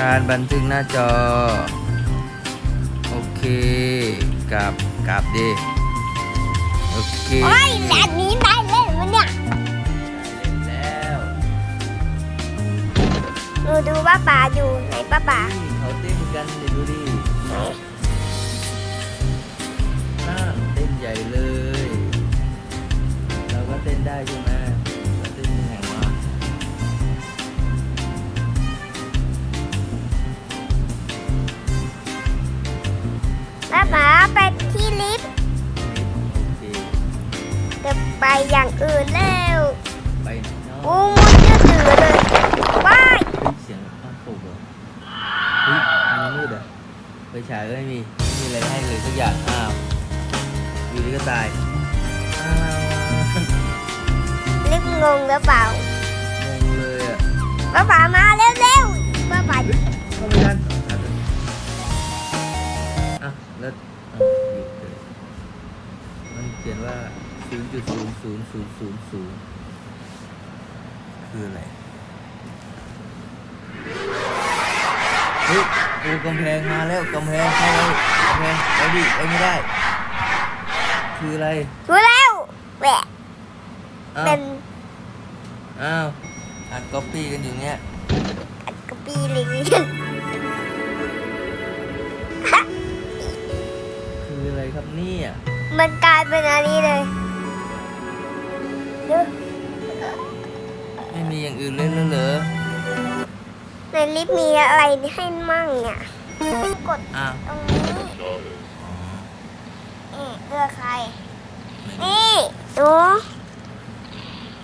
การบันทึกหน้าจอ โอเคกลับกลับดิโอเคโอ้ยแบบนี้ได้เล่นมันเนี่ยได้เล่นแล้วหนูดูป้าป๋าอยู่ไหนป้าป๋านี่เขาเต้นกันเดี๋ยวดูดิ ป้าป๋าไปที่ลิฟต์โอเคจะไปอย่างอื่นแล้วไปไหนเนาะโอ้มันจะตื่นเลยว้ายเฮ้ยเสียงข้างปกเหรอเฮ้ยมันมืดอะไฟฉายก็ไม่มีไม่มีอะไรให้เลยสักอย่างอ้าวอยู่ดีก็ตายอ้าวลิฟต์งงหรือเปล่างงเลยอะป้าป๋ามาเร็วๆป้าป๋าเข้าไม่ทัน 0.00000คืออะไรเฮ้ยโอ้กำแพงมาแล้วกำแพงเข้าเลยกำแพงไปดิไปไม่ได้ คืออะไรรู้แล้วแหวะอ้าวเป็นอ้าวอัดก๊อปปี้กันอยู่เนี้ยอัดกระปีลิงคืออะไรครับเนี่ย มันกลายเป็นอันนี้เลย ม่มีอย่างอื่นเล่นแล้วเหรอในลิฟต์มีอะไรให้มั่งเนี่ยกดอ้าวตรงนี้อ๋อนี่เลือกใครไม่มีนี่หนู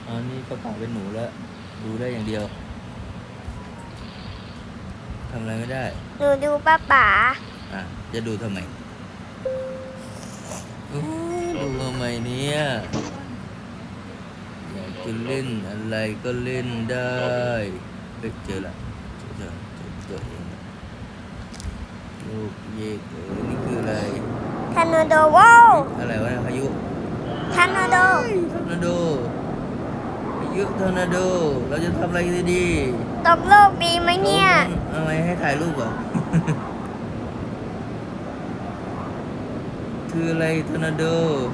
อ๋อนี่ประกาศเป็นหนูแล้ว ดูได้อย่างเดียวทำอะไรไม่ได้หนูดูป้าป๋าอะจะดูทำไมอู้ดูทำไมเนี่ยอยาก จะเล่นอะไรก็เล่นได้เฮ้ยเจอละเจอเจอเจอตัวเองละลูกเยกเออนี่คืออะไรทานาโดโวอะไรวะเนี่ยพายุทานาโดทอร์นาโดพายุทอร์นาโด เราจะทำอะไรกันดี ตกโลกดีไหมเนี่ยเอาไว้ให้ถ่ายรูปเหรอคืออะไรทอร์นาโด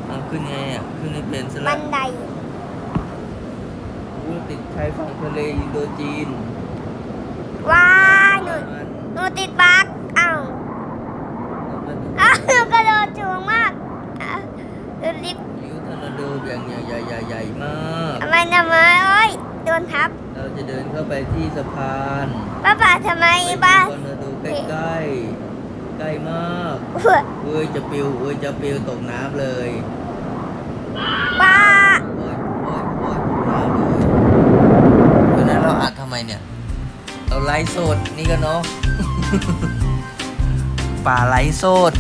เอาขึ้นไงอะ ขึ้นไม่เป็นสบัลันบไดรู ติดชายฝั่งทะเลอินโดจีนว้ายหนูมันหนูติดบั๊กอ้าวอ้าวหนูกระโดดสูงมากอ้าวดูลิฟต์พายุทอร์นาโดอย่างใหญ่ใหญ่ใหญ่ใหญ่มากทำไมทำไมโอ้ยโดนทับ เราจะเดินเข้าไปที่สะพานป้าป๋าทำไมไปบ้านทอร์นาโดใกล้ๆใกล้มากอ้วเอ้ยจะปิวเอ้ยจะปิวตกน้ำเลย ป้า โอ้ยโอ้ยโอ้ยตกน้ำเลยเพราะนั้นเราอัดทำไมเนี่ย เรา ไลฟ์สดนี่กันเนาะป่าไลฟ์สด